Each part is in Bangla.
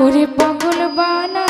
ওরে পাগল বানা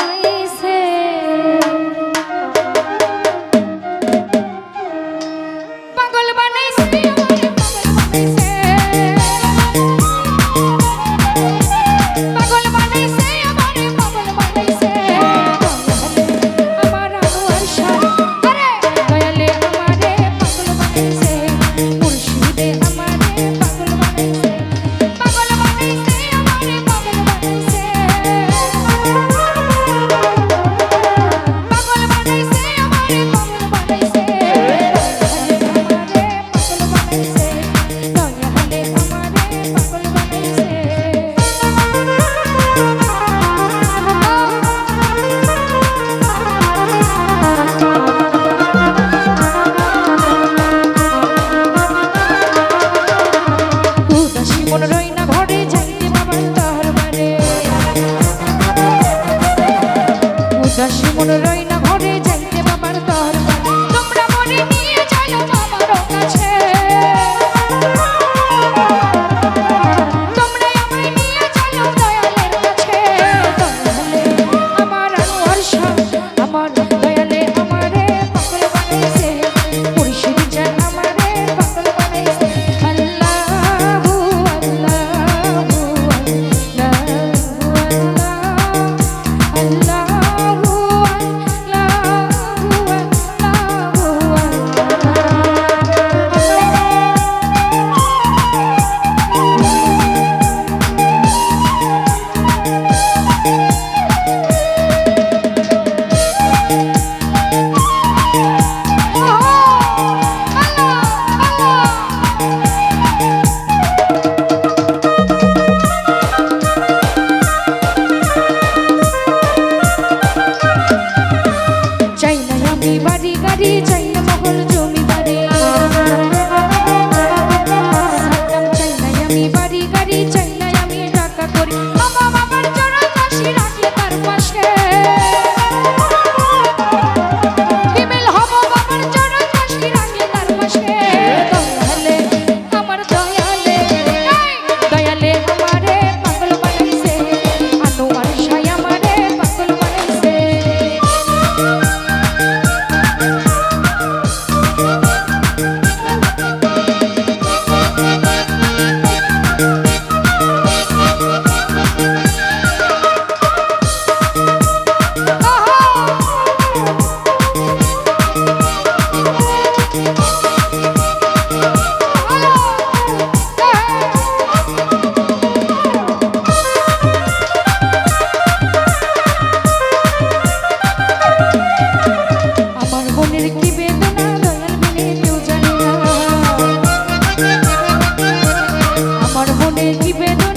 me. মনে নিবেদন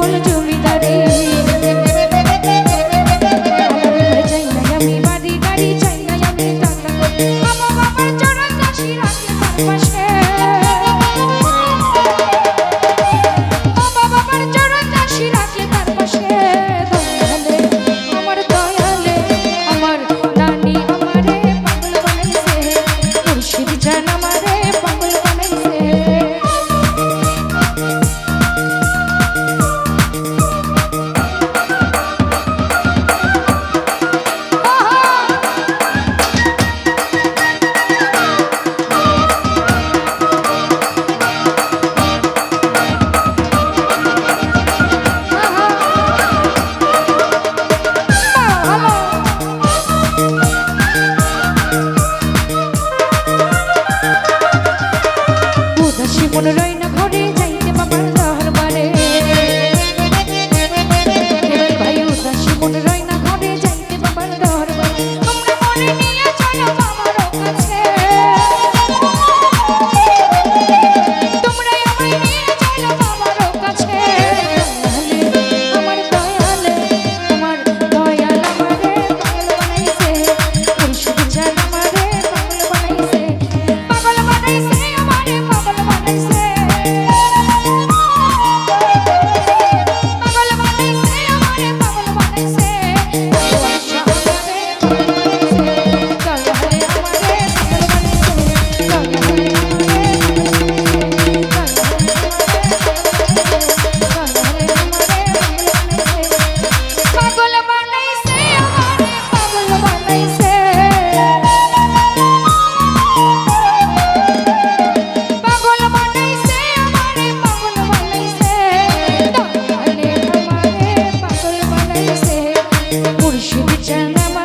এখন জমিদারে চাই না আমি বাড়ি গাড়ি চাই না আমি টাকা বাবা বাবার চড়াই কাশি রাখে তার পাশে বাবা বাবার চড়াই কাশি রাখে তার পাশে আমার দয়ালে আমার নানি আমারে পাগল বানাইছে মুর্শিদ জান আমার মুর্শিদ চান